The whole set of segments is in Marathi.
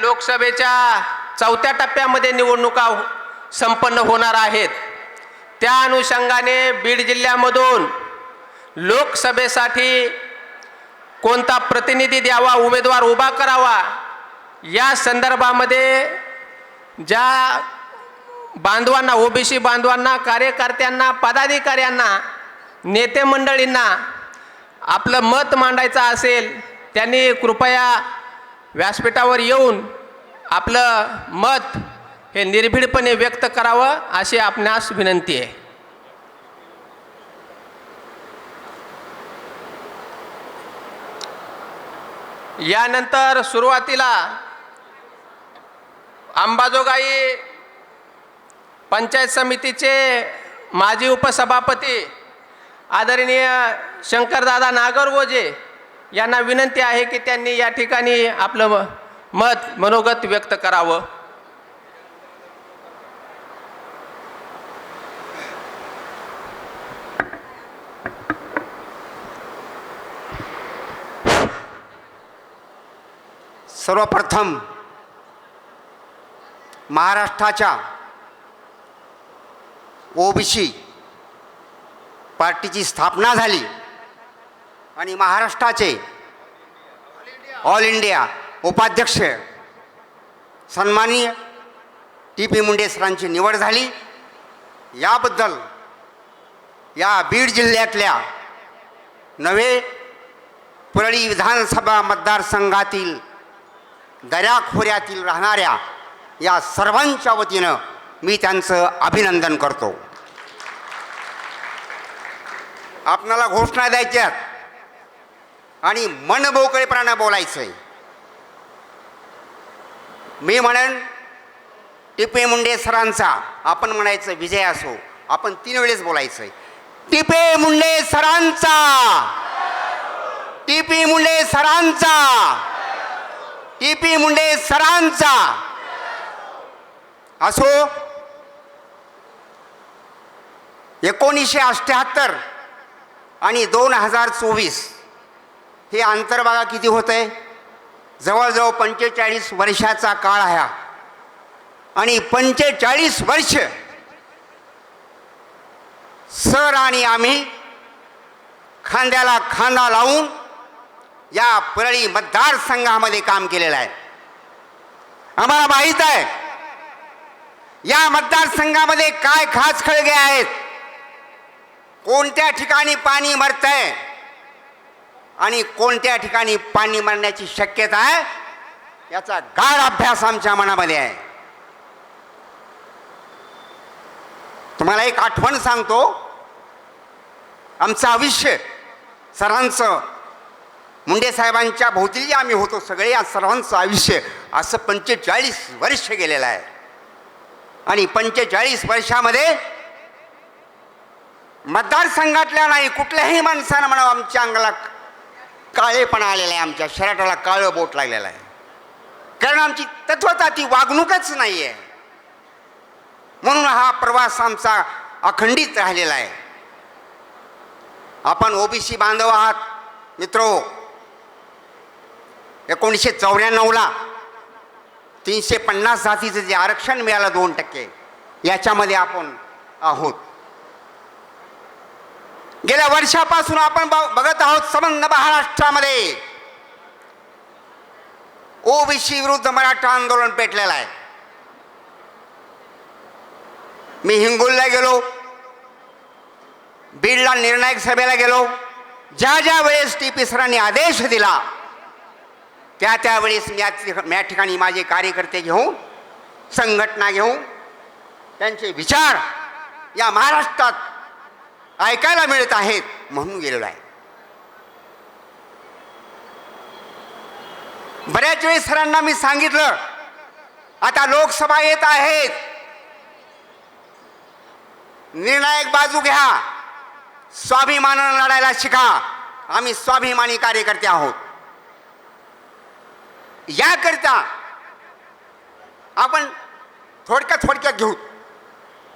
लोकसभेच्या चौथ्या टप्प्यामध्ये निवडणुका संपन्न होणार आहेत. त्या अनुषंगाने बीड जिल्ह्यामधून लोकसभेसाठी कोणता प्रतिनिधी द्यावा उमेदवार उभा करावा या संदर्भामध्ये ज्या बांधवांना ओबीसी बांधवांना कार्यकर्त्यांना पदाधिकाऱ्यांना नेते मंडळींना आपलं मत मांडायचं असेल त्यांनी कृपया व्यासपीठावर येऊन आपलं मत हे निर्भीडपणे व्यक्त करावं अशी आपणास विनंती आहे. यानंतर सुरुवातीला अंबाजोगाई पंचायत समितीचे माजी उपसभापती आदरणीय शंकरदादा नागरवोजे यांना विनंती आहे की त्यांनी या ठिकाणी आपलं म- मत मनोगत व्यक्त करावं. सर्वप्रथम महाराष्ट्राच्या ओबीसी पार्टीची स्थापना झाली. आणि महाराष्ट्राचे ऑल इंडिया उपाध्यक्ष सन्माननीय टी पी मुंडे सरांची निवड झाली. याबद्दल या बीड जिल्ह्यातल्या नवे परळी विधानसभा मतदारसंघातील दऱ्याखोऱ्यातील राहणाऱ्या या सर्वांच्या वतीनं मी त्यांचं अभिनंदन करतो. आपणाला घोषणा द्यायच्यात. आणि मनमोकळेपणानं बोलायचं. आहे मी म्हणेन टिपे मुंडे सरांचा आपण म्हणायचं विजय असो आपण तीन वेळेस बोलायचं. आहे टिपे मुंडे सरांचा! टिपी मुंडे सरांचा! टिपी मुंडे सरांचा! असो एकोणीसशे अठ्ठ्याहत्तर आणि दोन हजार चोवीस हे अंतर बघा किती होत आहे जवळजवळ पंचेचाळीस वर्षाचा काळ आहे हा. आणि पंचेचाळीस वर्ष सर आणि आम्ही खांद्याला खांदा लावून या परळी मतदारसंघामध्ये काम केलेलं आहे. आम्हाला माहीत आहे या मतदारसंघामध्ये काय खास खळगे आहेत? कोणत्या ठिकाणी पाणी मरत आहे आणि कोणत्या ठिकाणी पाणी मारण्याची शक्यता आहे याचा गाढ अभ्यास आमच्या मनामध्ये आहे. तुम्हाला एक आठवण सांगतो. आमचं आयुष्य सरांचं मुंडे साहेबांच्या भोवतीली आम्ही होतो सगळे या सर्वांचं आयुष्य असं पंचेचाळीस वर्ष गेलेलं आहे. आणि पंचेचाळीस वर्षामध्ये मतदारसंघातल्या नाही कुठल्याही माणसानं म्हणावं आमच्या अंगाला काळेपणा आलेला आहे आमच्या. शराटाला काळं बोट लागलेलं आहे. कारण आमची तत्वता ती वागणूकच नाही आहे म्हणून हा प्रवास आमचा अखंडित राहिलेला आहे. आपण ओबीसी बांधव आहात मित्रो. एकोणीसशे चौऱ्याण्णवला तीनशे पन्नास जातीचं जे आरक्षण मिळालं दोन टक्के याच्यामध्ये आपण आहोत. गेल्या वर्षापासून आपण ब- बघत आहोत संबंध महाराष्ट्रामध्ये. ओबीसी विरुद्ध मराठा आंदोलन पेटलेलं आहे. मी हिंगोलला गेलो. बीडला निर्णायक सभेला गेलो. ज्या ज्या वेळेस टी पी सरांनी आदेश दिला त्या त्यावेळेस मी या- या ठिकाणी माझे कार्यकर्ते घेऊन संघटना घेऊन त्यांचे विचार या महाराष्ट्रात ऐकायला मिळत आहेत म्हणून गेलेलो आहे. बऱ्याच वेळी सरांना मी सांगितलं आता लोकसभा येत आहेत. निर्णायक बाजू घ्या. स्वाभिमानानं लढायला शिका. आम्ही स्वाभिमानी कार्यकर्ते आहोत. याकरिता आपण थोडक्यात थोडक्यात घेऊ.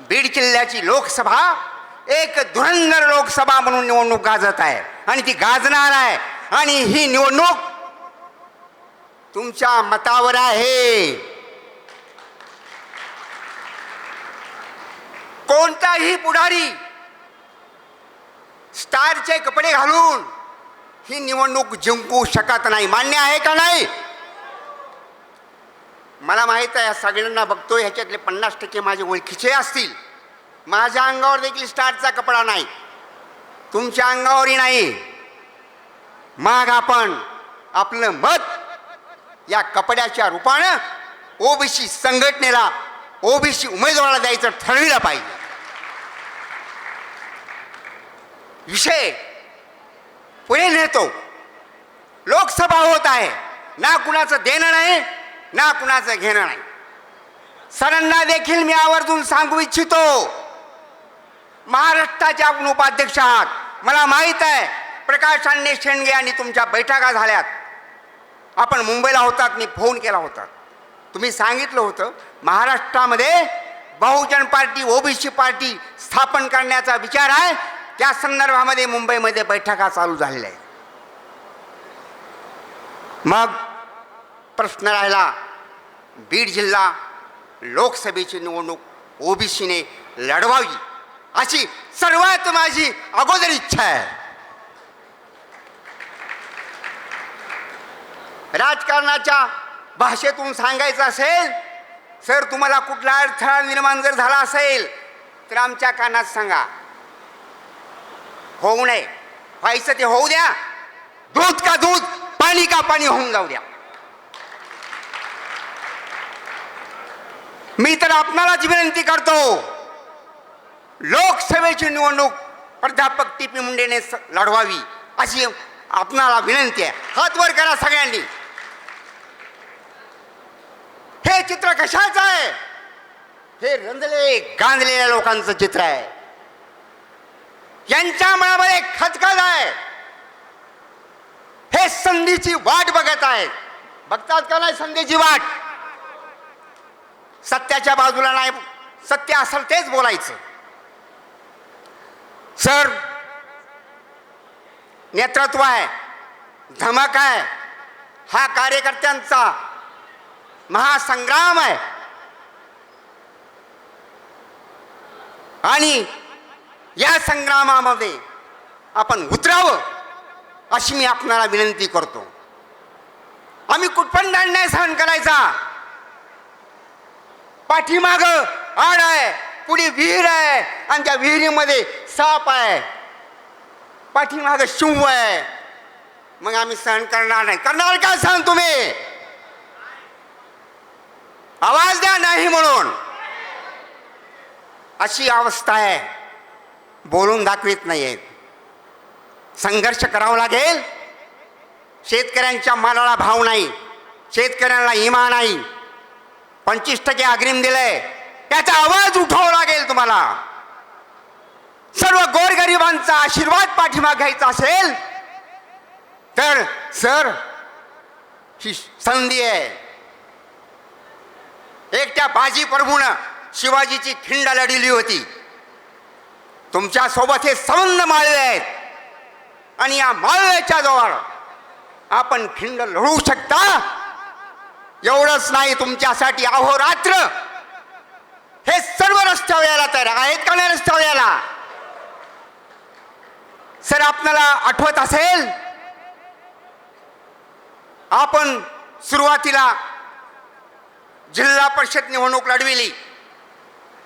बीड जिल्ह्याची लोकसभा एक धुरंधर लोकसभा म्हणून निवडणूक गाजत आहे. आणि ती गाजणार आहे. आणि ही निवडणूक तुमच्या मतावर आहे. कोणताही पुढारी स्टारचे कपडे घालून ही निवडणूक जिंकू शकत नाही. मान्य आहे का नाही? मला माहीत आहे सगळ्यांना बघतो ह्याच्यातले पन्नास टक्के माझे ओळखीचे असतील. माझ्या अंगावर देखील स्टारचा कपडा नाही. तुमच्या अंगावरही नाही. मग आपण आपलं मत या कपड्याच्या रूपानं ओबीसी संघटनेला ओबीसी उमेदवाराला द्यायचं ठरविलं पाहिजे. विषय पुढे नेतो. लोकसभा होत आहे. ना कुणाचं देणं नाही ना कुणाचं घेणं नाही. सरांना देखील मी आवर्जून सांगू इच्छितो. महाराष्ट्राचे आपण उपाध्यक्ष आहात. मला माहीत आहे प्रकाश शेंडगे आणि तुमच्या बैठका झाल्यात. आपण मुंबईला होतात मी फोन केला होता. तुम्ही सांगितलं होतं महाराष्ट्रामध्ये बहुजन पार्टी ओबीसी पार्टी स्थापन करण्याचा विचार आहे. त्या संदर्भामध्ये मुंबईमध्ये बैठका चालू झालेल्या आहेत. मग प्रश्न राहिला बीड जिल्हा लोकसभेची निवडणूक ओबीसीने लढवावी. अशी सर्वात माझी अगोदर इच्छा आहे. राजकारणाच्या भाषेतून सांगायचं असेल सर तुम्हाला कुठला अडथळा निर्माण जर झाला असेल तर आमच्या कानात सांगा. होऊ नये. व्हायचं ते होऊ द्या. दूध का दूध पाणी का पाणी होऊन जाऊ द्या. मी तर आपणालाच विनंती करतो. लोकसभेची निवडणूक प्राध्यापक टी पी मुंडेने लढवावी अशी आपणाला विनंती आहे. हात वर करा सगळ्यांनी. हे चित्र कशाचं आहे? हे रंजले गांजलेल्या लोकांचं चित्र आहे. यांच्या मनामध्ये खचखच आहे. हे संधीची वाट बघत आहेत. बघतात का नाही संधीची वाट? सत्याच्या बाजूला नाही सत्य असेल तेच बोलायचं. सर नेतृत्व आहे धमक आहे हा कार्यकर्त्यांचा महासंग्राम आहे. आणि या संग्रामामध्ये आपण उतरावं अशी मी आपणाला विनंती करतो. आम्ही कुठपण नाही सहन करायचा. पाठीमाग आड आहे. पुढे विहीर आहे. आणि त्या विहिरीमध्ये साप आहे. पाठीमाग शिव आहे. मग आम्ही सहन करणार नाही. करणार का सहन तुम्ही? आवाज द्या नाही म्हणून. अशी अवस्था आहे. बोलून दाखवित नाही आहेत संघर्ष करावा लागेल. शेतकऱ्यांच्या मालाला भाव नाही. शेतकऱ्यांना इमा नाही. पंचवीस टक्के अग्रिम दिलंय. त्याचा आवाज उठवावा लागेल तुम्हाला. सर्व गोरगरिबांचा आशीर्वाद पाठिंबा घ्यायचा असेल तर सर ही संधी आहे. एकट्या बाजी प्रभूनं शिवाजीची खिंड लढिली होती. तुमच्यासोबत हे संबंध माळवे आहेत. आणि या माळव्याच्या जवळ आपण खिंड लढवू शकता. एवढंच नाही तुमच्यासाठी अहोरात्र हे सर्व रस्त्यावर यायला तयार आहेत का नाही रस्त्यावर यायला सर आपल्याला आठवत असेल? आपण सुरुवातीला जिल्हा परिषद निवडणूक लढविली.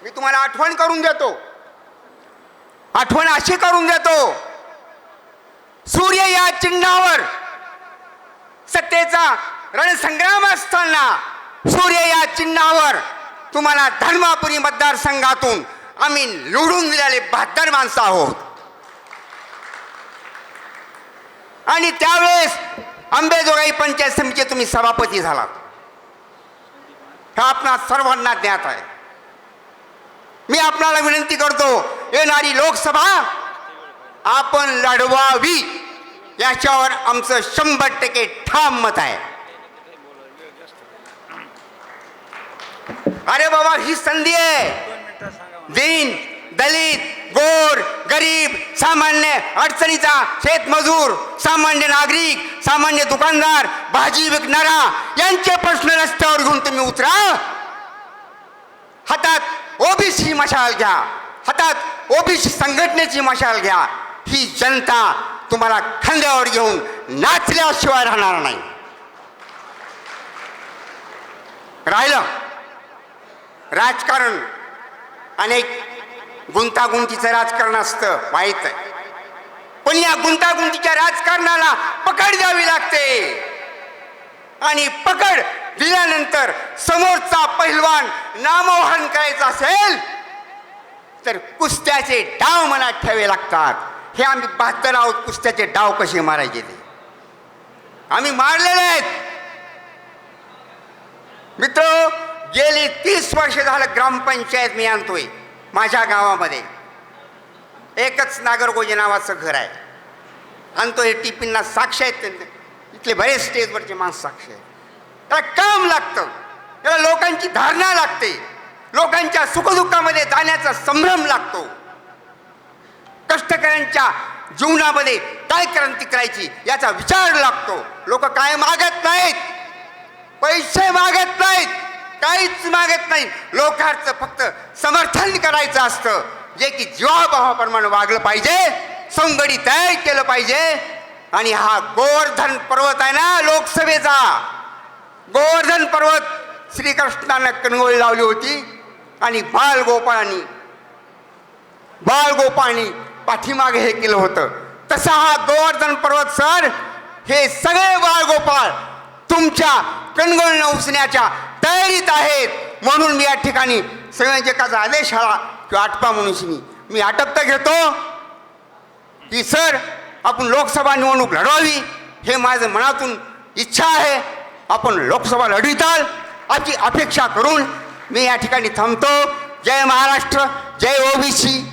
मी तुम्हाला आठवण करून देतो. आठवण अशी करून देतो. सूर्य या चिन्हावर सत्तेचा रणसंग्राम असताना सूर्य या चिन्हावर तुम्हाला धर्मापुरी मतदारसंघातून आम्ही निवडून दिलेले बहात्तर माणसं आहोत. आणि त्यावेळेस अंबेजोगाई पंचायत समितीचे तुम्ही सभापती झालात. हा आपणा सर्वांना ज्ञात आहे. मी आपणाला विनंती करतो येणारी लोकसभा आपण लढवावी याच्यावर आमचं शंभर टक्के ठाम मत आहे. अरे बाबा ही संधी आहे. दीन दलित गोर गरीब सामान्य अडचणीचा शेतमजूर सामान्य नागरिक सामान्य दुकानदार भाजी विकणारा यांचे प्रश्न रस्त्यावर घेऊन तुम्ही उतरा. हातात ओबीसी मशाल घ्या. हातात ओबीसी संघटनेची मशाल घ्या. ही जनता तुम्हाला खांद्यावर घेऊन नाचल्याशिवाय राहणार नाही. राहिलं? राजकारण. अनेक गुंतागुंतीचं राजकारण असतं माहीत आहे. पण या गुंतागुंतीच्या राजकारणाला पकड द्यावी लागते. आणि पकड दिल्यानंतर समोरचा पहिलवान नामोहन करायचा असेल तर कुस्त्याचे डाव मनात ठेवे लागतात. हे आम्ही बहात्तर आहोत कुस्त्याचे डाव कसे मारायचे ते. आम्ही मारलेले आहेत. मित्र गेली तीस वर्ष झालं ग्रामपंचायत मी आणतोय माझ्या गावामध्ये. एकच नागरगोजी नावाचं घर आहे. आणतो हे टिफिनला साक्ष आहेत इथले बरेच स्टेजवरचे माणसं साक्ष आहेत. त्याला काम लागतं. त्याला लोकांची धारणा लागते. लोकांच्या सुखदुःखामध्ये जाण्याचा संभ्रम लागतो. कष्टकऱ्यांच्या जीवनामध्ये काय क्रांती करायची याचा विचार लागतो. लोक काय मागत नाहीत. पैसे मागत नाहीत. काहीच मागत नाही. लोकांचं फक्त समर्थन करायचं असतं. जे की जीवाभावाप्रमाणे वागलं पाहिजे संगडी तय केलं पाहिजे. आणि हा गोवर्धन पर्वत आहे ना लोकसभेचा. गोवर्धन पर्वत श्रीकृष्णानं कणगोळी लावली होती. आणि बालगोपाळांनी बालगोपाळांनी पाठीमागे हे केलं होतं. तसा हा गोवर्धन पर्वत सर हे सगळे बाळगोपाळ तुमच्या कणगण उसण्याच्या तयारीत आहेत. म्हणून मी या ठिकाणी संयोजकाचा आदेश आला किंवा आटपा म्हणून मी आटपता घेतो. की सर आपण लोकसभा निवडणूक लढवावी. हे माझं मनातून इच्छा आहे. आपण लोकसभा लढविताल. अशी अपेक्षा करून मी या ठिकाणी थांबतो. जय महाराष्ट्र जय ओबीसी.